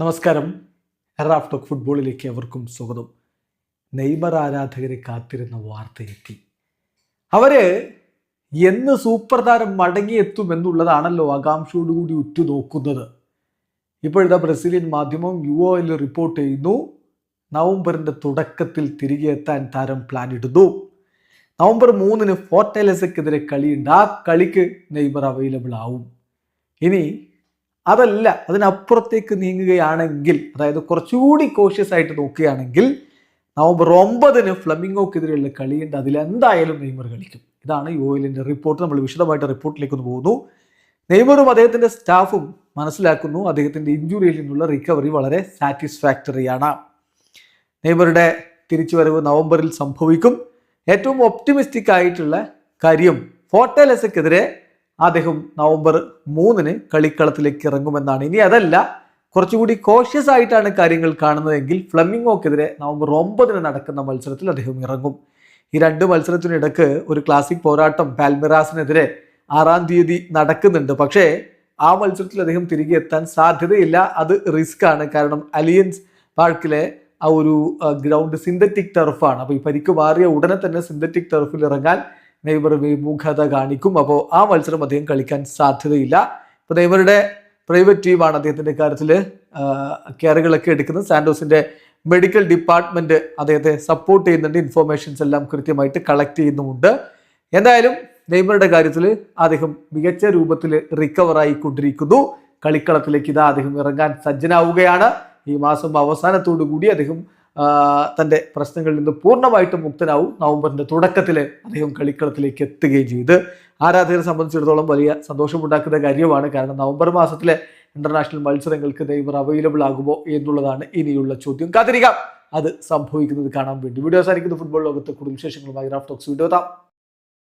നമസ്കാരം. Raf talk ഫുട്ബോളിലേക്ക് അവർക്കും സ്വാഗതം. നെയ്മർ ആരാധകരെ കാത്തിരുന്ന വാർത്തയെത്തി. അവർ എന്ന് സൂപ്പർ താരം മടങ്ങിയെത്തും എന്നുള്ളതാണല്ലോ ആകാംക്ഷയോടുകൂടി ഉറ്റുനോക്കുന്നത്. ഇപ്പോഴത്തെ ബ്രസീലിയൻ മാധ്യമം യു എൽ റിപ്പോർട്ട് ചെയ്യുന്നു നവംബറിന്റെ തുടക്കത്തിൽ തിരികെ എത്താൻ താരം പ്ലാൻ ഇടുന്നു. നവംബർ മൂന്നിന് ഫോർട്ടേലസക്കെതിരെ കളിയുണ്ട്. ആ കളിക്ക് നെയ്മർ അവൈലബിൾ ആവും. ഇനി അതല്ല അതിനപ്പുറത്തേക്ക് നീങ്ങുകയാണെങ്കിൽ അതായത് കുറച്ചുകൂടി കോഷ്യസ് ആയിട്ട് നോക്കുകയാണെങ്കിൽ നവംബർ ഒമ്പതിന് ഫ്ലമിംഗോക്കെതിരെയുള്ള കളിയുണ്ട് അതിലെന്തായാലും നെയ്മർ കളിക്കും. ഇതാണ് യോയിലിന്റെ റിപ്പോർട്ട്. നമ്മൾ വിശദമായിട്ട് റിപ്പോർട്ടിലേക്ക് ഒന്ന് പോകുന്നു. നെയ്മറും അദ്ദേഹത്തിന്റെ സ്റ്റാഫും മനസ്സിലാക്കുന്നു അദ്ദേഹത്തിന്റെ ഇഞ്ചുറിയിൽ നിന്നുള്ള റിക്കവറി വളരെ സാറ്റിസ്ഫാക്ടറിയാണ് നെയ്മറുടെ തിരിച്ചുവരവ് നവംബറിൽ സംഭവിക്കും. ഏറ്റവും ഒപ്റ്റിമിസ്റ്റിക് ആയിട്ടുള്ള കാര്യം ഫോർട്ടേലസക്കെതിരെ അദ്ദേഹം നവംബർ മൂന്നിന് കളിക്കളത്തിലേക്ക് ഇറങ്ങുമെന്നാണ്. ഇനി അതല്ല കുറച്ചുകൂടി കോഷ്യസ് ആയിട്ടാണ് കാര്യങ്ങൾ കാണുന്നതെങ്കിൽ ഫ്ലമിംഗോക്കെതിരെ നവംബർ ഒമ്പതിന് നടക്കുന്ന മത്സരത്തിൽ അദ്ദേഹം ഇറങ്ങും. ഈ രണ്ട് മത്സരത്തിനിടക്ക് ഒരു ക്ലാസിക് പോരാട്ടം പാൽമിറാസിനെതിരെ ആറാം തീയതി നടക്കുന്നുണ്ട്. പക്ഷേ ആ മത്സരത്തിൽ അദ്ദേഹം തിരികെ എത്താൻ സാധ്യതയില്ല. അത് റിസ്ക് ആണ്. കാരണം അലിയൻസ് പാർക്കിലെ ആ ഒരു ഗ്രൗണ്ട് സിന്തറ്റിക് ടർഫാണ് അപ്പോൾ ഈ പരിക്ക് മാറിയ ഉടനെ തന്നെ സിന്തറ്റിക് ടർഫിൽ ഇറങ്ങാൻ നെയ്മർ വിമുഖത കാണിക്കും. അപ്പോൾ ആ മത്സരം അദ്ദേഹം കളിക്കാൻ സാധ്യതയില്ല. ഇപ്പോൾ നെയ്മറുടെ പ്രൈവറ്റ് ടീമാണ് അദ്ദേഹത്തിന്റെ കാര്യത്തിൽ കെയറുകളൊക്കെ എടുക്കുന്നത്. സാൻഡോസിന്റെ മെഡിക്കൽ ഡിപ്പാർട്ട്മെന്റ് അദ്ദേഹത്തെ സപ്പോർട്ട് ചെയ്യുന്നുണ്ട്. ഇൻഫോർമേഷൻസ് എല്ലാം കൃത്യമായിട്ട് കളക്ട് ചെയ്യുന്നുമുണ്ട്. എന്തായാലും നെയ്മറുടെ കാര്യത്തിൽ അദ്ദേഹം മികച്ച രൂപത്തിൽ റിക്കവർ ആയിക്കൊണ്ടിരിക്കുന്നു. കളിക്കളത്തിലേക്ക് ഇതാ അദ്ദേഹം ഇറങ്ങാൻ സജ്ജനാവുകയാണ്. ഈ മാസം അവസാനത്തോടു കൂടി അദ്ദേഹം തന്റെ പ്രശ്നങ്ങളിൽ നിന്ന് പൂർണമായിട്ടും മുക്തനാവും. നവംബറിന്റെ തുടക്കത്തിൽ അദ്ദേഹം കളിക്കളത്തിലേക്ക് എത്തുകയും ചെയ്ത്. ആരാധകരെ സംബന്ധിച്ചിടത്തോളം വലിയ സന്തോഷമുണ്ടാക്കുന്ന കാര്യമാണ്. കാരണം നവംബർ മാസത്തിലെ ഇന്റർനാഷണൽ മത്സരങ്ങൾക്ക് ദൈവർ അവൈലബിൾ ആകുമോ എന്നുള്ളതാണ് ഇനിയുള്ള ചോദ്യം. കാത്തിരിക്കാം. അത് സംഭവിക്കുന്നത് കാണാൻ വേണ്ടി. വീഡിയോ അവസാനിക്കുന്ന. ഫുട്ബോൾ ലോകത്തെ കൂടുതൽ വിശേഷങ്ങളുമായി റാഫ് ടോക്സ് വീഡിയോ എത്താം.